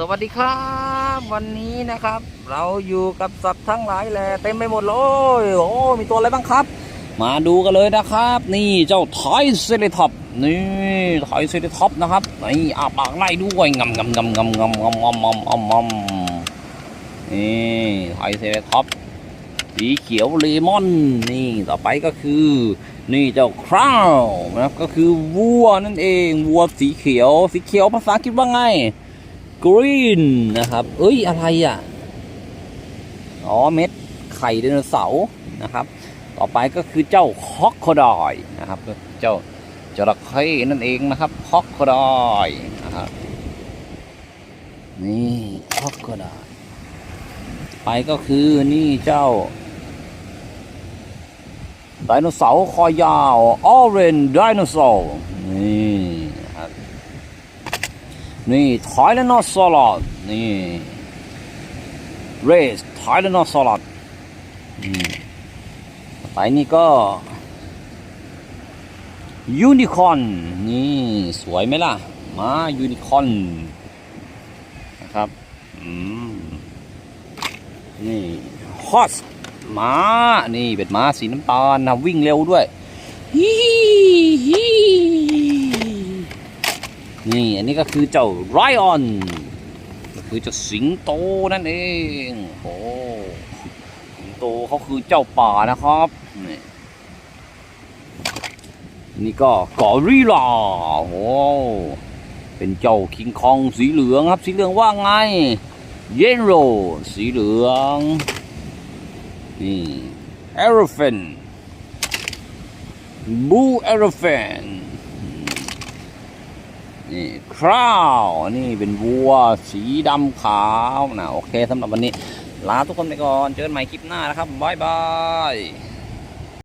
สวัสดีครับ วันนี้นะครับ เราอยู่กับสัตว์ทั้งหลายแหละเต็มไปหมดเลยโอ้มีตัวอะไรบ้างครับ มาดูกันเลยนะครับ นี่เจ้าไทยเซเลท็อปนี่ไทยเซเลท็อปนะครับนี่อาปากไล่ด้วยงำงำงำงำงำงำงำงำงำงำนี่ไทยเซเลท็อปสีเขียวเลมอนนี่ต่อไปก็คือ นี่เจ้าคราวนะครับก็คือวัวนั่นเองวัวสีเขียว สีเขียวภาษาอังกฤษว่าไง green นะครับ เอ้ยอะไรอะ อ๋อเม็ดไข่ไดโนเสาร์นะครับ ต่อไปก็คือเจ้าคอกโคดอยนะครับ เจ้าจระเข้นั่นเองนะครับคอกโคดอยนะครับนี่คอกโคดอยไปก็คือนี่เจ้าไดโนเสาร์คอยาว orange dinosaur นี่ นี่ไทยแลนด์สลัดนี่เรสไทยแลนด์สลัดไปนี่ก็ยูนิคอนนี่สวยไหมล่ะ มายูนิคอนนะครับอืมนี่ฮอสม้านี่เป็นม้าสีน้ำตาลนะวิ่งเร็วด้วยฮิฮิ นี่อันนี้ก็คือเจ้าไรออนก็คือเจ้าสิงโตนั่นเองโอ้สิงโตเขาคือเจ้าป่านะครับนี่นี่ก็กอริลลาโอ้เป็นเจ้าคิงคองสีเหลืองครับ สีเหลืองว่าไง เยนโรสีเหลือง นี่เอรเฟนบูเอรเฟน นี่คราวนี่เป็นวัวสีดำขาวนะโอเคสำหรับวันนี้ ลาทุกคนไปก่อน เจอกันใหม่คลิปหน้านะครับ บ๊ายบาย